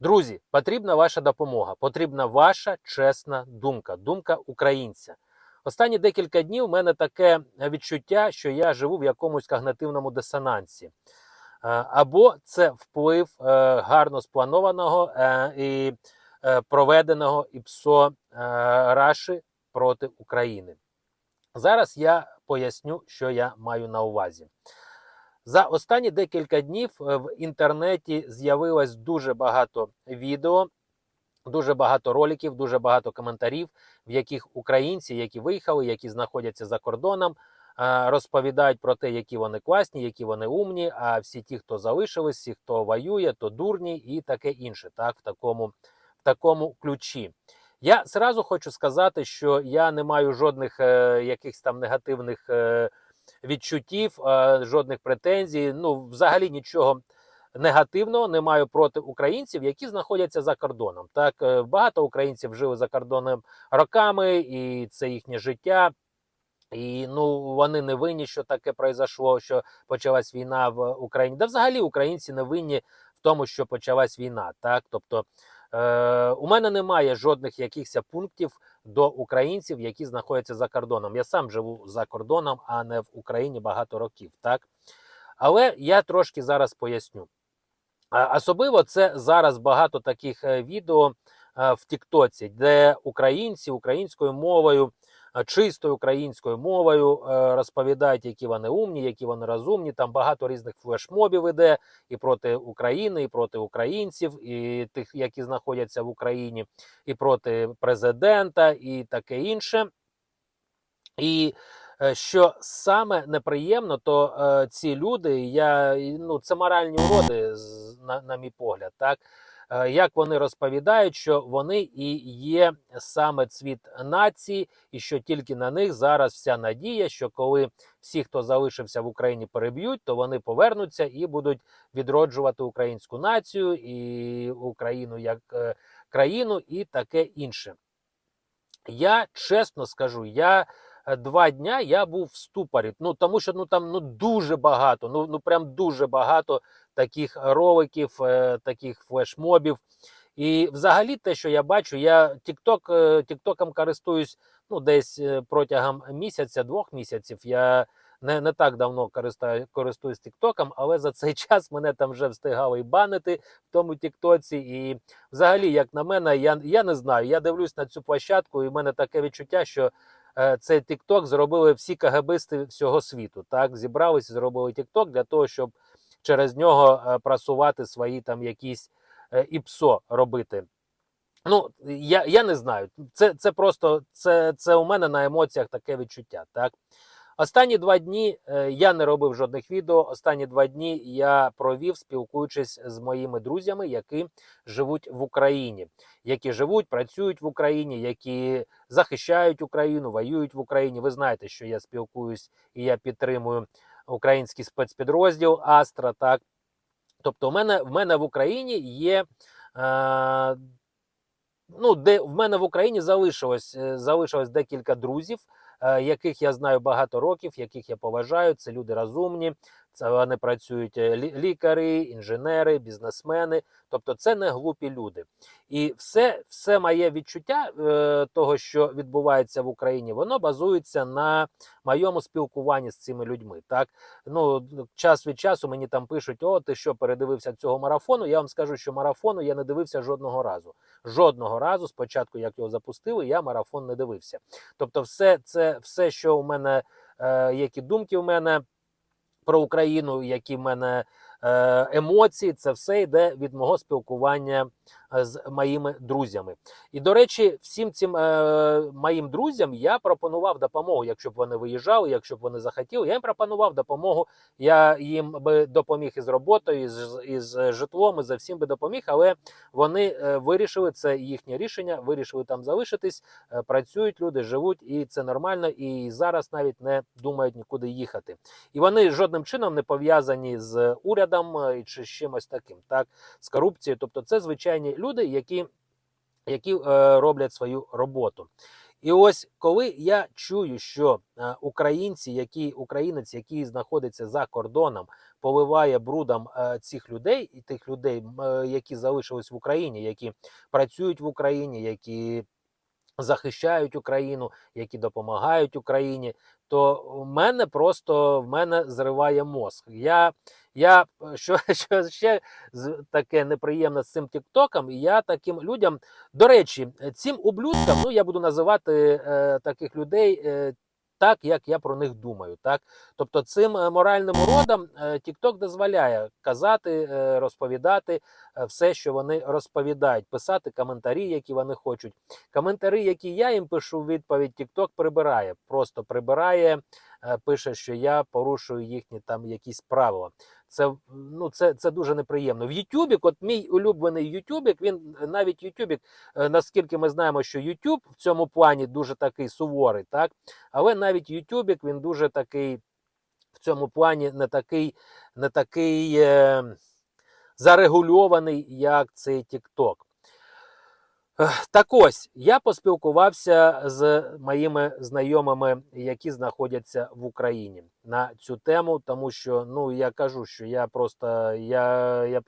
Друзі, потрібна ваша допомога, потрібна ваша чесна думка, думка українця. Останні декілька днів у мене таке відчуття, що я живу в якомусь когнитивному дисонансі. Е, Або це вплив е, гарно спланованого е, і проведеного ІПСО Раші проти України. Зараз я поясню, що я маю на увазі. За останні декілька днів е, в інтернеті з'явилось дуже багато відео, дуже багато роликів, дуже багато коментарів, в яких українці, які виїхали, які знаходяться за кордоном, е, розповідають про те, які вони класні, які вони умні. А всі ті, хто залишились, всі, хто воює, то дурні і таке інше. Так, в такому, в такому ключі. Я зразу хочу сказати, що я не маю жодних е, якихось там негативних. Е, відчуттів, е, жодних претензій. Ну, взагалі нічого негативного не маю проти українців, які знаходяться за кордоном. Так е, багато українців жили за кордоном роками, і це їхнє життя. І ну вони не винні, що таке произошло, що почалась війна в Україні. Да, взагалі українці не винні в тому, що почалась війна. Так, тобто е, у мене немає жодних якихось пунктів до українців, які знаходяться за кордоном. Я сам живу за кордоном, а не в Україні багато років. Так, але я трошки зараз поясню. Особливо це зараз багато таких е, відео е, в Тіктоці, де українці українською мовою чистою українською мовою е, розповідають, які вони умні, які вони розумні. Там багато різних флешмобів іде і проти України, і проти українців, і тих, які знаходяться в Україні, і проти президента, і таке інше. І е, що саме неприємно, то е, ці люди, я ну це моральні уроди, на, на мій погляд, так. Е, Як вони розповідають, що вони і є саме цвіт нації, і що тільки на них зараз вся надія, що коли всі, хто залишився в Україні, переб'ють, то вони повернуться і будуть відроджувати українську націю і Україну як е, країну, і таке інше. Я чесно скажу, я два дня я був в ступорі. Ну тому що ну там ну дуже багато, ну ну прям дуже багато таких роликів, е, таких флешмобів. І взагалі, те, що я бачу, я е, тіктоком користуюсь ну десь е, протягом місяця, двох місяців. Я не, не так давно користаю, користуюсь Тіктоком, але за цей час мене там вже встигали і банити в тому Тіктоці. І взагалі, як на мене, я, я не знаю. Я дивлюсь на цю площадку, і в мене таке відчуття, що е, цей Тікток зробили всі КГБисти всього світу. Так, зібралися, зробили Тікток для того, щоб через нього е, просувати свої там якісь е, ІПСО робити. Ну, я, я не знаю. Це, це просто це, це у мене на емоціях таке відчуття. Так. Останні два дні е, я не робив жодних відео. Останні два дні я провів, спілкуючись з моїми друзями, які живуть в Україні, які живуть, працюють в Україні, які захищають Україну, воюють в Україні. Ви знаєте, що я спілкуюсь і я підтримую український спецпідрозділ Астра. Так, тобто, в мене в мене в Україні є. Е, Ну, де в мене в Україні залишилось е, залишилось декілька друзів, яких я знаю багато років, яких я поважаю. Це люди розумні, це вони працюють е, лі- лікарі, інженери, бізнесмени. Тобто, це не глупі люди. І все, все моє відчуття е, того, що відбувається в Україні, воно базується на моєму спілкуванні з цими людьми. Так ну час від часу мені там пишуть: О, ти що передивився цього марафону? Я вам скажу, що марафону я не дивився жодного разу. Жодного разу, спочатку, як його запустили, я марафон не дивився. Тобто, все це, все, що у мене, е, які думки у мене про Україну, які в мене е, емоції, це все йде від мого спілкування з моїми друзями. І до речі, всім цим е, моїм друзям я пропонував допомогу, якщо б вони виїжджали, якщо б вони захотіли. Я їм пропонував допомогу. Я їм би допоміг із роботою, із, із житлом, і за всім би допоміг. Але вони е, вирішили це їхнє рішення, вирішили там залишитись, е, працюють люди, живуть, і це нормально. І зараз навіть не думають нікуди їхати. І вони жодним чином не пов'язані з урядом е, чи з чимось таким, так з корупцією. Тобто, це звичайні люди, які, які е, роблять свою роботу. І ось коли я чую, що е, українці, які українець, який знаходиться за кордоном, поливає брудом е, цих людей і тих людей, е, які залишились в Україні, які працюють в Україні, які захищають Україну, які допомагають Україні, то в мене просто в мене зриває мозг. Я, я е, що, що ще таке неприємне з цим Тіктоком, я таким людям, до речі, цим ублюдкам, ну я буду називати е, таких людей. Е, так, як я про них думаю, так тобто цим е, моральним уродам е, TikTok дозволяє казати, е, розповідати е, все, що вони розповідають, писати коментарі, які вони хочуть. Коментарі, які я їм пишу, відповідь TikTok прибирає. Просто прибирає, пише, що я порушую їхні там якісь правила. Це ну це, це дуже неприємно. В Ютубік, от мій улюблений Ютубік, він е, навіть Ютубік, е, наскільки ми знаємо, що Ютуб в цьому плані дуже такий суворий, так але навіть Ютубік він дуже такий в цьому плані не такий, не такий е, зарегульований, як цей TikTok. Так ось я поспілкувався з моїми знайомими, які знаходяться в Україні на цю тему, тому що ну я кажу, що я просто я, я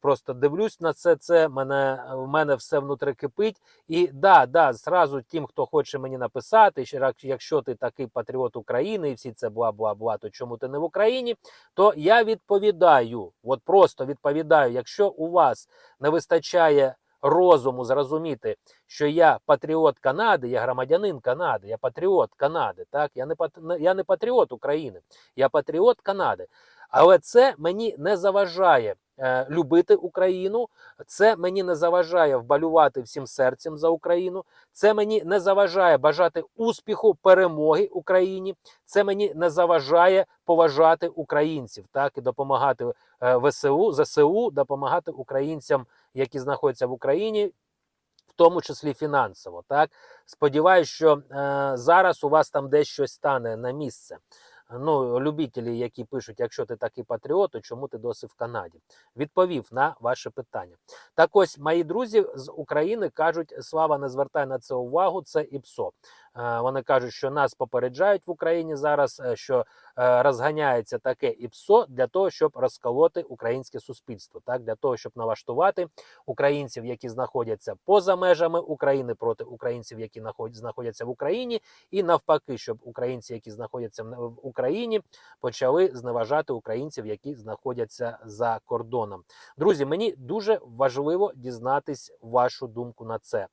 просто дивлюсь на це. Це мене в мене все внутри кипить. І да, да, зразу тим, хто хоче мені написати, що якщо ти такий патріот України, і всі це бла бла бла, то чому ти не в Україні? То я відповідаю, от просто відповідаю, якщо у вас не вистачає розуму зрозуміти, що я патріот Канади, я громадянин Канади, я патріот Канади. Так, я не я не патріот України, я патріот Канади. Але це мені не заважає е, любити Україну, це мені не заважає вболювати всім серцем за Україну. Це мені не заважає бажати успіху, перемоги Україні. Це мені не заважає поважати українців, так і допомагати е, ВСУ, ЗСУ, допомагати українцям, які знаходяться в Україні, в тому числі фінансово. Так сподіваюсь, що е, зараз у вас там десь щось стане на місце. Ну, любителі, які пишуть, якщо ти такий патріот, то чому ти досі в Канаді? Відповів на ваше питання. Так ось мої друзі з України кажуть: Слава, не звертай на це увагу, це ІПСО. Е, Вони кажуть, що нас попереджають в Україні зараз, е, що е, розганяється таке ІПСО для того, щоб розколоти українське суспільство, так для того, щоб налаштувати українців, які знаходяться поза межами України проти українців, які наход- знаходяться в Україні, і навпаки, щоб українці, які знаходяться в Україні, почали зневажати українців, які знаходяться за кордоном. Друзі, мені дуже важливо дізнатись вашу думку на це.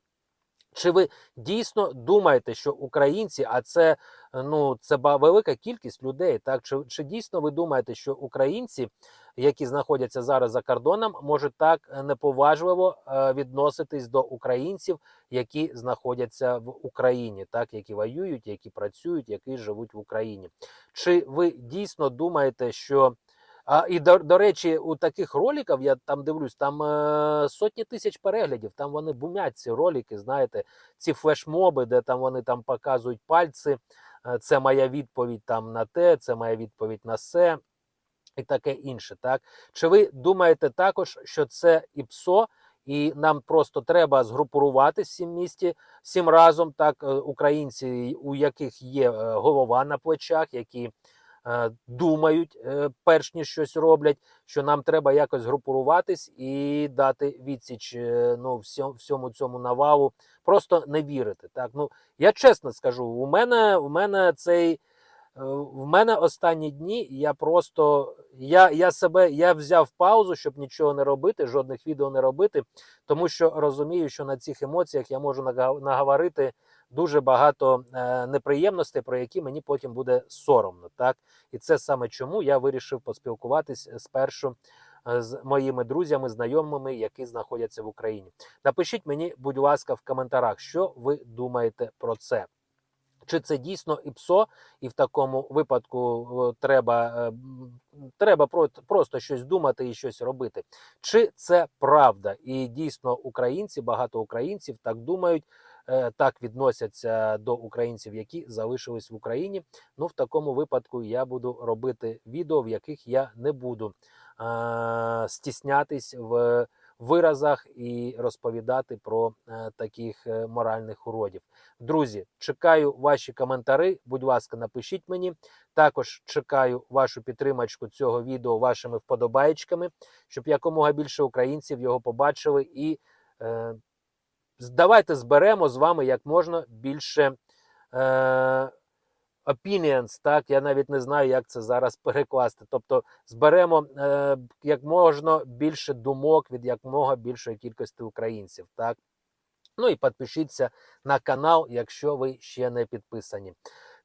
Чи ви дійсно думаєте, що українці, а це ну це велика кількість людей, так чи, чи дійсно ви думаєте, що українці, які знаходяться зараз за кордоном, можуть так неповажливо е, відноситись до українців, які знаходяться в Україні, так які воюють, які працюють, які живуть в Україні? Чи ви дійсно думаєте, що а, і до, до речі, у таких роликів я там дивлюсь, там е, сотні тисяч переглядів. Там вони бумять ці ролики, знаєте, ці флешмоби, де там вони там показують пальці. е, Це моя відповідь там на те, це моя відповідь на се і таке інше. Так чи ви думаєте також, що це ІПСО, і нам просто треба згрупуватися всім місті, всім разом, так е, українці, у яких є е, голова на плечах, які думають, е, перш ніж щось роблять, що нам треба якось групуруватись і дати відсіч е, ну, всьому цьому навалу, просто не вірити. Так, ну я чесно скажу, у мене, у мене цей. Е, В мене останні дні я просто я, я себе я взяв паузу, щоб нічого не робити, жодних відео не робити, тому що розумію, що на цих емоціях я можу наговорити дуже багато е, неприємностей, про які мені потім буде соромно. Так і це саме чому я вирішив поспілкуватись спершу е, з моїми друзями, знайомими, які знаходяться в Україні. Напишіть мені, будь ласка, в коментарях, що ви думаєте про це. Чи це дійсно ІПСО, і в такому випадку е, треба, е, треба просто щось думати і щось робити? Чи це правда? І дійсно українці, багато українців так думають, е, так відносяться до українців, які залишились в Україні. Ну, в такому випадку я буду робити відео, в яких я не буду е, стіснятись в виразах і розповідати про е, таких е, моральних уродів. Друзі, чекаю ваші коментари. Будь ласка, напишіть мені. Також чекаю вашу підтримочку цього відео вашими вподобаєчками, щоб якомога більше українців його побачили. І е, давайте зберемо з вами як можна більше. Е, opinions, так я навіть не знаю, як це зараз перекласти. Тобто зберемо е, як можна більше думок від якомога більшої кількості українців. Так ну і підпишіться на канал, якщо ви ще не підписані.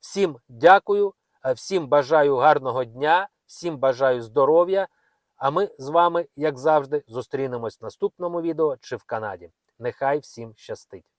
Всім дякую, е, всім бажаю гарного дня, всім бажаю здоров'я. А ми з вами, як завжди, зустрінемось в наступному відео чи в Канаді. Нехай всім щастить!